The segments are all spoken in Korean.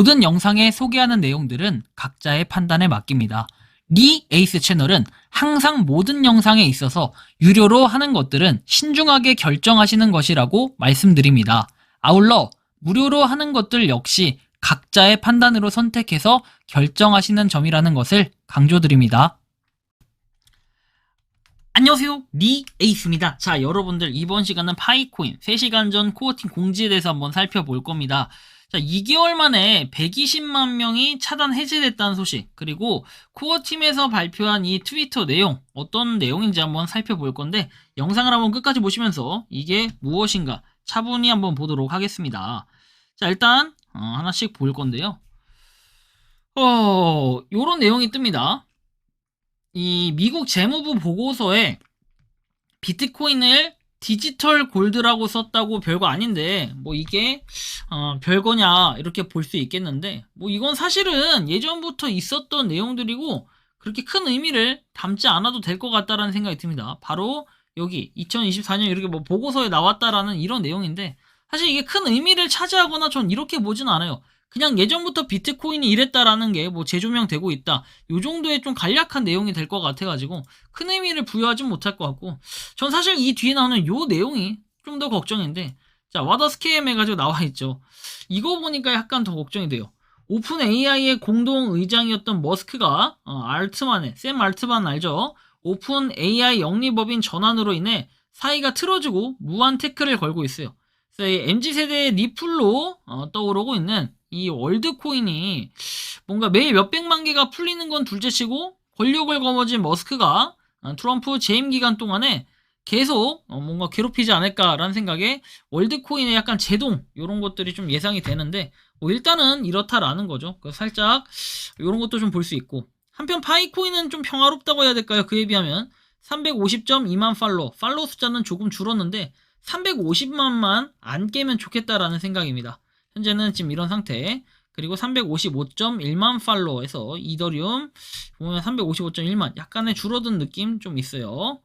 모든 영상에 소개하는 내용들은 각자의 판단에 맡깁니다. 리 에이스 채널은 항상 모든 영상에 있어서 유료로 하는 것들은 신중하게 결정하시는 것이라고 말씀드립니다. 아울러 무료로 하는 것들 역시 각자의 판단으로 선택해서 결정하시는 점이라는 것을 강조드립니다. 안녕하세요. 리 에이스입니다. 자, 여러분들 이번 시간은 파이코인 3시간 전 코어팀 공지에 대해서 한번 살펴볼 겁니다. 자, 2개월 만에 120만 명이 차단 해제됐다는 소식, 그리고 코어팀에서 발표한 이 트위터 내용, 어떤 내용인지 한번 살펴볼 건데, 영상을 한번 끝까지 보시면서 이게 무엇인가 차분히 한번 보도록 하겠습니다. 자, 일단, 어, 하나씩 볼 건데요. 어, 요런 내용이 뜹니다. 이 미국 재무부 보고서에 비트코인을 디지털 골드라고 썼다고 별거 아닌데 뭐 이게 어, 별거냐 이렇게 볼 수 있겠는데 뭐 이건 사실은 예전부터 있었던 내용들이고 그렇게 큰 의미를 담지 않아도 될 것 같다라는 생각이 듭니다. 바로 여기 2024년 이렇게 뭐 보고서에 나왔다라는 이런 내용인데 사실 이게 큰 의미를 차지하거나 전 이렇게 보지는 않아요. 그냥 예전부터 비트코인이 이랬다라는 게 뭐 재조명되고 있다. 요 정도의 좀 간략한 내용이 될 것 같아가지고 큰 의미를 부여하진 못할 것 같고 전 사실 이 뒤에 나오는 요 내용이 좀 더 걱정인데 자 와더 스캠 해가지고 나와 있죠. 이거 보니까 약간 더 걱정이 돼요. 오픈 AI의 공동 의장이었던 머스크가 어, 알트만의 샘 알트만 알죠? 오픈 AI 영리법인 전환으로 인해 사이가 틀어지고 무한 태클을 걸고 있어요. 그래서 이 MZ 세대의 리플로 어, 떠오르고 있는 이 월드코인이 뭔가 매일 몇백만 개가 풀리는 건 둘째치고 권력을 거머쥔 머스크가 어, 트럼프 재임 기간 동안에 계속 어, 뭔가 괴롭히지 않을까라는 생각에 월드코인의 약간 제동 이런 것들이 좀 예상이 되는데 뭐 일단은 이렇다라는 거죠. 그래서 살짝 이런 것도 좀 볼 수 있고 한편 파이코인은 좀 평화롭다고 해야 될까요? 그에 비하면 350.2만 팔로 팔로우 숫자는 조금 줄었는데 350만만 안 깨면 좋겠다라는 생각입니다. 현재는 지금 이런 상태. 그리고 355.1만 팔로워에서 이더리움 보면 355.1만 약간의 줄어든 느낌 좀 있어요.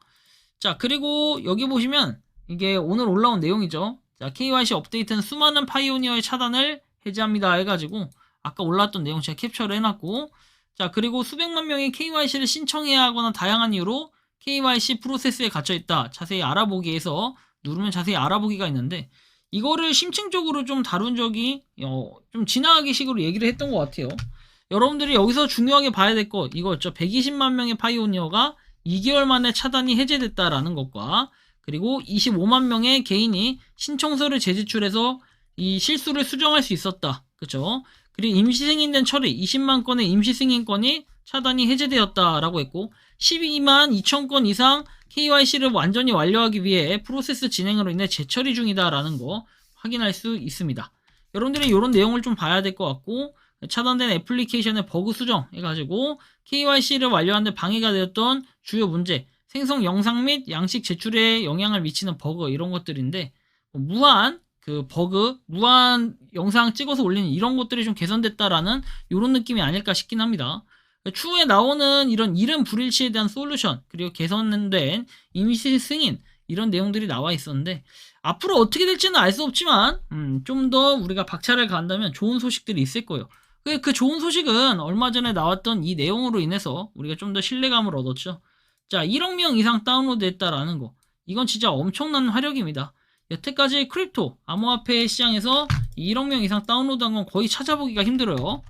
자, 그리고 여기 보시면 이게 오늘 올라온 내용이죠. 자, KYC 업데이트는 수많은 파이오니어의 차단을 해제합니다 해가지고 아까 올라왔던 내용 제가 캡처를 해놨고 자, 그리고 수백만 명이 KYC를 신청해야 하거나 다양한 이유로 KYC 프로세스에 갇혀있다. 자세히 알아보기에서 누르면 자세히 알아보기가 있는데 이거를 심층적으로 좀 다룬 적이 어, 좀 지나가기 식으로 얘기를 했던 것 같아요. 여러분들이 여기서 중요하게 봐야 될 것 이거였죠. 120만 명의 파이오니어가 2개월 만에 차단이 해제됐다라는 것과 그리고 25만 명의 개인이 신청서를 재제출해서 이 실수를 수정할 수 있었다. 그쵸? 그리고 임시 승인된 처리 20만 건의 임시 승인권이 차단이 해제되었다라고 했고 12만 2천 건 이상 KYC를 완전히 완료하기 위해 프로세스 진행으로 인해 재처리 중이다라는 거 확인할 수 있습니다. 여러분들이 이런 내용을 좀 봐야 될 것 같고 차단된 애플리케이션의 버그 수정 해가지고 KYC를 완료하는 데 방해가 되었던 주요 문제 생성 영상 및 양식 제출에 영향을 미치는 버그 이런 것들인데 뭐 무한 그 버그 무한 영상 찍어서 올리는 이런 것들이 좀 개선됐다라는 이런 느낌이 아닐까 싶긴 합니다. 추후에 나오는 이런 이름 불일치에 대한 솔루션 그리고 개선된 임시 승인 이런 내용들이 나와 있었는데 앞으로 어떻게 될지는 알 수 없지만 음, 좀 더 우리가 박차를 간다면 좋은 소식들이 있을 거예요. 그, 그 좋은 소식은 얼마 전에 나왔던 이 내용으로 인해서 우리가 좀 더 신뢰감을 얻었죠. 자 1억 명 이상 다운로드 했다라는 거 이건 진짜 엄청난 화력입니다. 여태까지 크립토 암호화폐 시장에서 1억 명 이상 다운로드한 건 거의 찾아보기가 힘들어요.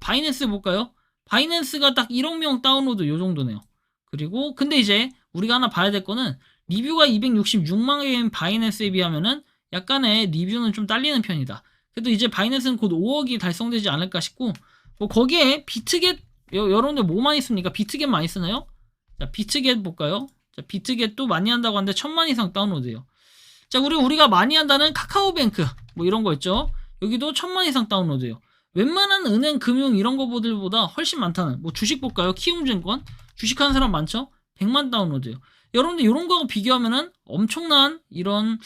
바이낸스 볼까요? 바이낸스가 딱 1억 명 다운로드 요 정도네요. 그리고 근데 이제 우리가 하나 봐야 될 거는 리뷰가 266만 개인 바이낸스에 비하면은 약간의 리뷰는 좀 딸리는 편이다. 그래도 이제 바이낸스는 곧 5억이 달성되지 않을까 싶고 뭐 거기에 비트겟 여, 여러분들 뭐 많이 씁니까? 비트겟 많이 쓰나요? 자 비트겟 볼까요? 자 비트겟도 많이 한다고 하는데 천만 이상 다운로드예요. 자 그리고 우리가 많이 한다는 카카오뱅크 뭐 이런 거 있죠. 여기도 천만 이상 다운로드예요. 웬만한 은행, 금융 이런 거보다 훨씬 많다는 뭐 주식 볼까요? 키움증권 주식하는 사람 많죠? 100만 다운로드요. 여러분들 이런 거하고 비교하면은 엄청난 이런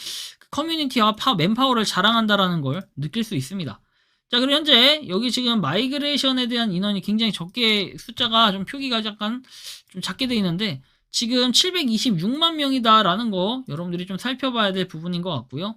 커뮤니티와 파, 맨파워를 자랑한다라는 걸 느낄 수 있습니다. 자, 그리고 현재 여기 지금 마이그레이션에 대한 인원이 굉장히 적게 숫자가 좀 표기가 약간 좀 작게 돼 있는데 지금 726만 명이다라는 거 여러분들이 좀 살펴봐야 될 부분인 것 같고요.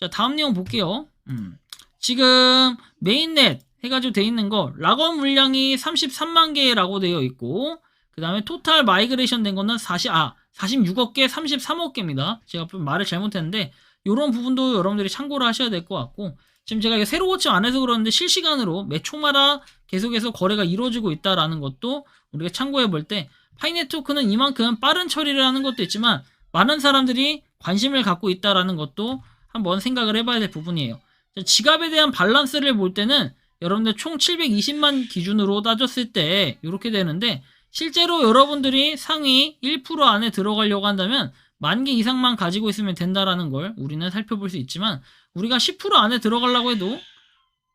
자, 다음 내용 볼게요. 음. 지금 메인넷 해가지고 돼 있는 거 락업 물량이 33만 개라고 되어 있고 그 다음에 토탈 마이그레이션 된 거는 40, 아, 46억 개, 33억 개입니다. 제가 좀 말을 잘못했는데 이런 부분도 여러분들이 참고를 하셔야 될 것 같고 지금 제가 새로 고침 안 해서 그러는데 실시간으로 매 초마다 계속해서 거래가 이루어지고 있다라는 것도 우리가 참고해 볼 때 파이네트워크는 이만큼 빠른 처리를 하는 것도 있지만 많은 사람들이 관심을 갖고 있다라는 것도 한번 생각을 해봐야 될 부분이에요. 지갑에 대한 밸런스를 볼 때는 여러분들 총 720만 기준으로 따졌을 때 이렇게 되는데 실제로 여러분들이 상위 1% 안에 들어가려고 한다면 만 개 이상만 가지고 있으면 된다라는 걸 우리는 살펴볼 수 있지만 우리가 10% 안에 들어가려고 해도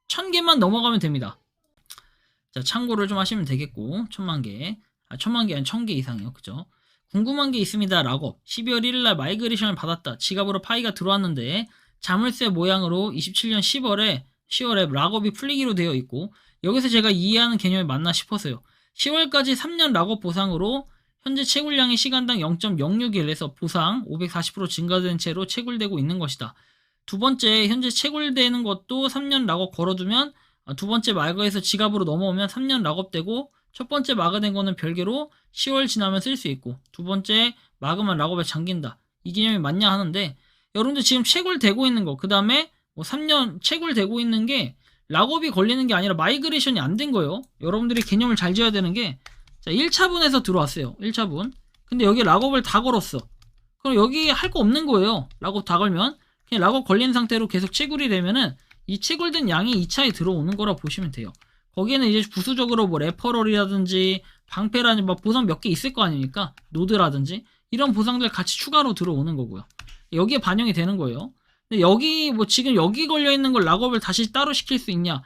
1000개만 넘어가면 됩니다. 자, 참고를 좀 하시면 되겠고, 천만 개. 아, 천만 개 아니 천개 이상이요. 그죠? 궁금한 게 있습니다. 라고 12월 1일 날 마이그레이션을 받았다. 지갑으로 파이가 들어왔는데 자물쇠 모양으로 27년 10월에 10월에 락업이 풀리기로 되어 있고 여기서 제가 이해하는 개념이 맞나 싶어서요. 10월까지 3년 락업 보상으로 현재 채굴량이 시간당 0.061에서 보상 540% 증가된 채로 채굴되고 있는 것이다. 두 번째, 현재 채굴되는 것도 3년 락업 걸어두면 아, 두 번째 마거에서 지갑으로 넘어오면 3년 락업되고 첫 번째 마그된 거는 별개로 10월 지나면 쓸 수 있고 두 번째 마그만 락업에 잠긴다. 이 개념이 맞냐 하는데 여러분들 지금 채굴되고 있는 거, 그 다음에 뭐 3년 채굴되고 있는 게 락업이 걸리는 게 아니라 마이그레이션이 안 된 거예요. 여러분들이 개념을 잘 지어야 되는 게 자, 1차분에서 들어왔어요. 1차분. 근데 여기 락업을 다 걸었어. 그럼 여기 할 거 없는 거예요. 락업 다 걸면. 그냥 락업 걸린 상태로 계속 채굴이 되면은 이 채굴된 양이 2차에 들어오는 거라 보시면 돼요. 거기에는 이제 부수적으로 뭐 레퍼럴이라든지 방패라든지 뭐 보상 몇 개 있을 거 아닙니까? 노드라든지 이런 보상들 같이 추가로 들어오는 거고요. 여기에 반영이 되는 거예요. 근데 여기 뭐 지금 여기 걸려 있는 걸 락업을 다시 따로 시킬 수 있냐?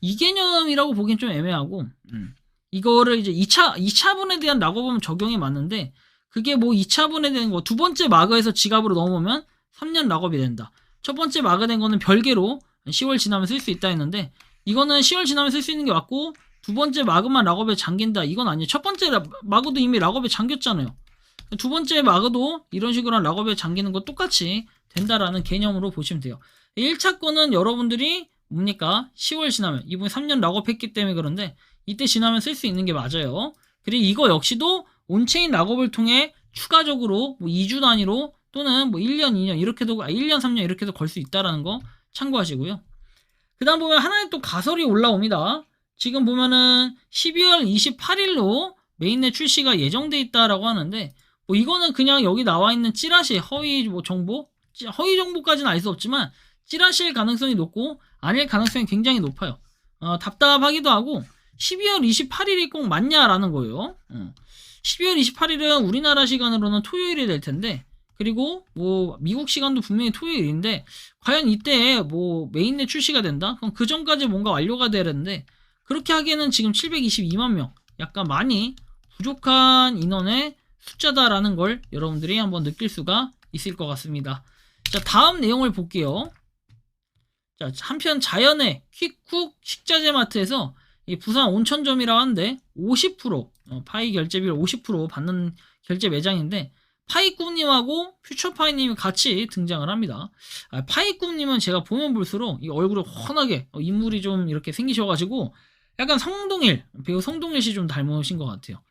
이 개념이라고 보기엔 좀 애매하고 음. 이거를 이제 2차 2차분에 대한 락업은 적용이 맞는데 그게 뭐 2차분에 대한 거 두 번째 마그에서 지갑으로 넘어오면 3년 락업이 된다. 첫 번째 마그 된 거는 별개로 10월 지나면 쓸 수 있다 했는데 이거는 10월 지나면 쓸 수 있는 게 맞고 두 번째 마그만 락업에 잠긴다 이건 아니에요. 첫 번째 라- 마그도 이미 락업에 잠겼잖아요. 두 번째 마그도 이런 식으로 락업에 잠기는 거 똑같이 된다라는 개념으로 보시면 돼요. 1차 거는 여러분들이 뭡니까? 10월 지나면 이번에 3년 락업했기 때문에 그런데 이때 지나면 쓸 수 있는 게 맞아요. 그리고 이거 역시도 온체인 락업을 통해 추가적으로 뭐 2주 단위로 또는 뭐 1년, 2년 이렇게도 아 1년, 3년 이렇게도 걸 수 있다라는 거 참고하시고요. 그다음 보면 하나의 또 가설이 올라옵니다. 지금 보면은 12월 28일로 메인넷 출시가 예정돼 있다라고 하는데 뭐 이거는 그냥 여기 나와 있는 찌라시 허위 뭐 정보 찌- 허위 정보까지는 알 수 없지만 찌라시일 가능성이 높고 아닐 가능성이 굉장히 높아요. 어, 답답하기도 하고 12월 28일이 꼭 맞냐라는 거예요. 어. 12월 28일은 우리나라 시간으로는 토요일이 될 텐데 그리고 뭐 미국 시간도 분명히 토요일인데 과연 이때 뭐 메인넷 출시가 된다? 그럼 그 전까지 뭔가 완료가 되는데 그렇게 하기에는 지금 722만 명 약간 많이 부족한 인원의 숫자다라는 걸 여러분들이 한번 느낄 수가 있을 것 같습니다. 자 다음 내용을 볼게요. 자 한편 자연의 퀵쿡 식자재 마트에서 이 부산 온천점이라고 하는데 50% 어, 파이 결제비를 50% 받는 결제 매장인데 파이꿈님하고 퓨처파이님이 같이 등장을 합니다. 아, 파이꿈님은 제가 보면 볼수록 이 얼굴이 훤하게 어, 인물이 좀 이렇게 생기셔가지고 약간 성동일 배우 성동일 씨 좀 닮으신 것 같아요.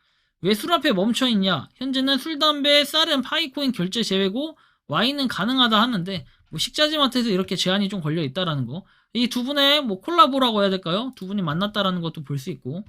왜 술 앞에 멈춰 있냐? 현재는 술, 담배, 쌀은 파이코인 결제 제외고 와인은 가능하다 하는데 뭐 식자재 마트에서 이렇게 제한이 좀 걸려 있다라는 거. 이 두 분의 뭐 콜라보라고 해야 될까요? 두 분이 만났다라는 것도 볼 수 있고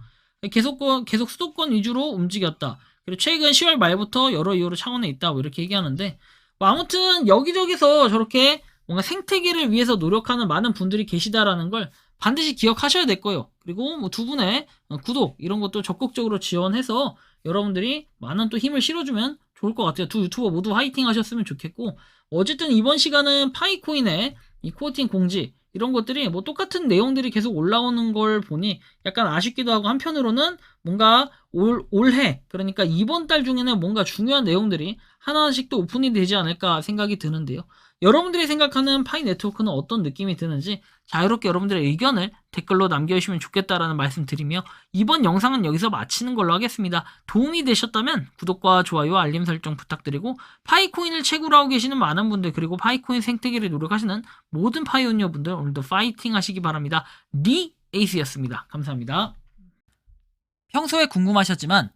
계속 계속 수도권 위주로 움직였다. 그리고 최근 10월 말부터 여러 이유로 창원에 있다. 뭐 이렇게 얘기하는데 뭐 아무튼 여기저기서 저렇게 뭔가 생태계를 위해서 노력하는 많은 분들이 계시다라는 걸 반드시 기억하셔야 될 거예요. 그리고 뭐 두 분의 어, 구독 이런 것도 적극적으로 지원해서 여러분들이 많은 또 힘을 실어주면 좋을 것 같아요. 두 유튜버 모두 화이팅 하셨으면 좋겠고 어쨌든 이번 시간은 파이코인의 이 코어팅 공지 이런 것들이 뭐 똑같은 내용들이 계속 올라오는 걸 보니 약간 아쉽기도 하고 한편으로는 뭔가 올, 올해 그러니까 이번 달 중에는 뭔가 중요한 내용들이 하나씩 또 오픈이 되지 않을까 생각이 드는데요. 여러분들이 생각하는 파이 네트워크는 어떤 느낌이 드는지 자유롭게 여러분들의 의견을 댓글로 남겨주시면 좋겠다라는 말씀 드리며 이번 영상은 여기서 마치는 걸로 하겠습니다. 도움이 되셨다면 구독과 좋아요, 알림 설정 부탁드리고 파이코인을 채굴하고 계시는 많은 분들 그리고 파이코인 생태계를 노력하시는 모든 파이오니어 분들 오늘도 파이팅 하시기 바랍니다. 니 에이스였습니다. 감사합니다. 평소에 궁금하셨지만